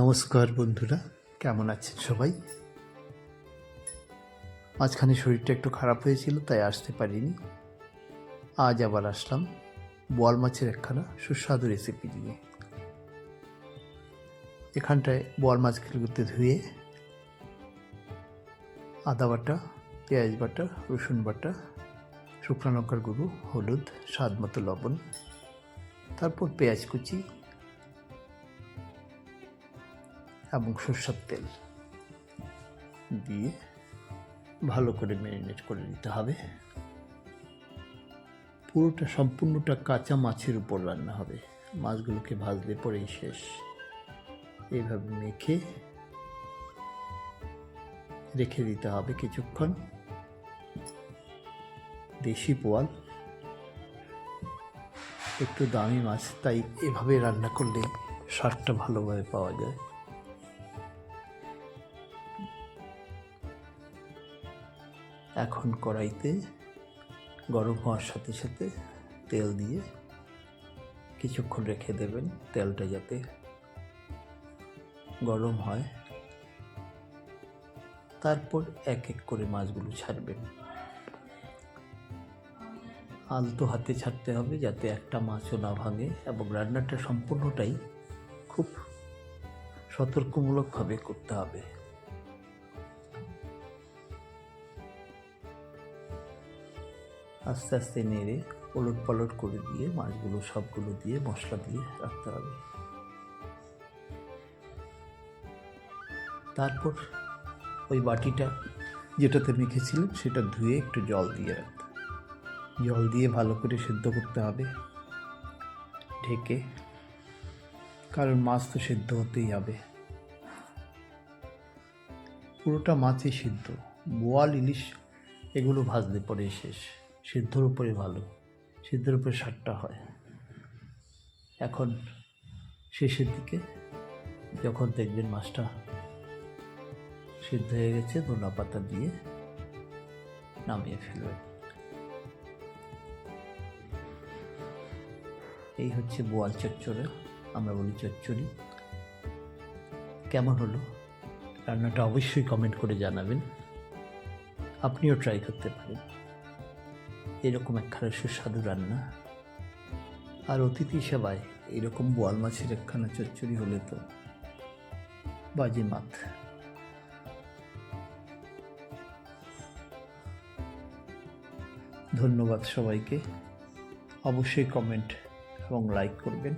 নমস্কার বন্ধুরা, কেমন আছেন সবাই? মাঝখানে শরীরটা একটু খারাপ হয়েছিল, তাই আসতে পারিনি। আজ আবার আসলাম বোয়াল মাছের একখানা সুস্বাদু রেসিপি নিয়ে। এখানটায় বোয়াল মাছগুলোতে ধুয়ে আদা বাটা, পেঁয়াজ বাটা, রসুন বাটা, শুকনো লঙ্কার গুঁড়ো, হলুদ, স্বাদ মতো লবণ, তারপর পেঁয়াজ কুচি এবং সরষের তেল দিয়ে ভালো করে ম্যারিনেট করে নিতে হবে। পুরোটা সম্পূর্ণটা কাঁচা মাছের উপর রান্না হবে। মাছগুলোকে ভাজলে পরেই শেষ। এইভাবে মেখে রেখে দিতে হবে কিছুক্ষণ। দেশি পোয়াল। একটু দামি মাছ, তাই এভাবে রান্না করলে স্বাদটা ভালোভাবে পাওয়া যায়। এখন কড়াইতে গরম হওয়ার সাথে সাথে তেল দিয়ে কিছুক্ষণ রেখে দেবেন। তেলটা যাতে গরম হয়। তারপর এক এক করে মাছগুলো ছাড়বেন। আলতো হাতে ছাড়তে হবে যাতে একটা মাছও না ভাঙে এবং রান্নাটা সম্পূর্ণটাই খুব সতর্কমূলকভাবে করতে হবে। আস্তে আস্তে নেড়ে ওলট পালট করে দিয়ে, মাছগুলো সবগুলো দিয়ে মশলা দিয়ে রাখতে হবে। তারপর ওই বাটিটা যেটাতে মেখেছিলেন সেটা ধুয়ে একটু জল দিয়ে রাখতে জল দিয়ে ভালো করে সেদ্ধ করতে হবে, ঢেকে, কারণ মাছ তো সেদ্ধ হতেই হবে। পুরোটা মাছই সিদ্ধ, বোয়াল, ইলিশ, এগুলো ভাজতে পরে শেষ। সিদ্ধর উপরে ভালো, সিদ্ধর উপরে স্বাদটা হয়। এখন শেষের দিকে যখন দেখবেন মাছটা সিদ্ধ হয়ে গেছে ধনা পাতা দিয়ে নামিয়ে ফেলবেন। এই হচ্ছে বোয়াল চচ্চড়ে, আমরা বলি চচ্চড়ি। কেমন হলো? রান্নাটা অবশ্যই কমেন্ট করে জানাবেন। আপনিও ট্রাই করতে পারেন। এরকম একখানা সুস্বাদু রান্না। আর অতিথি সেবায় এরকম বোয়াল মাছের একখানা চচ্চড়ি হলে তো বাজে মাথ ধন্যবাদ সবাইকে। অবশ্যই কমেন্ট এবং লাইক করবেন।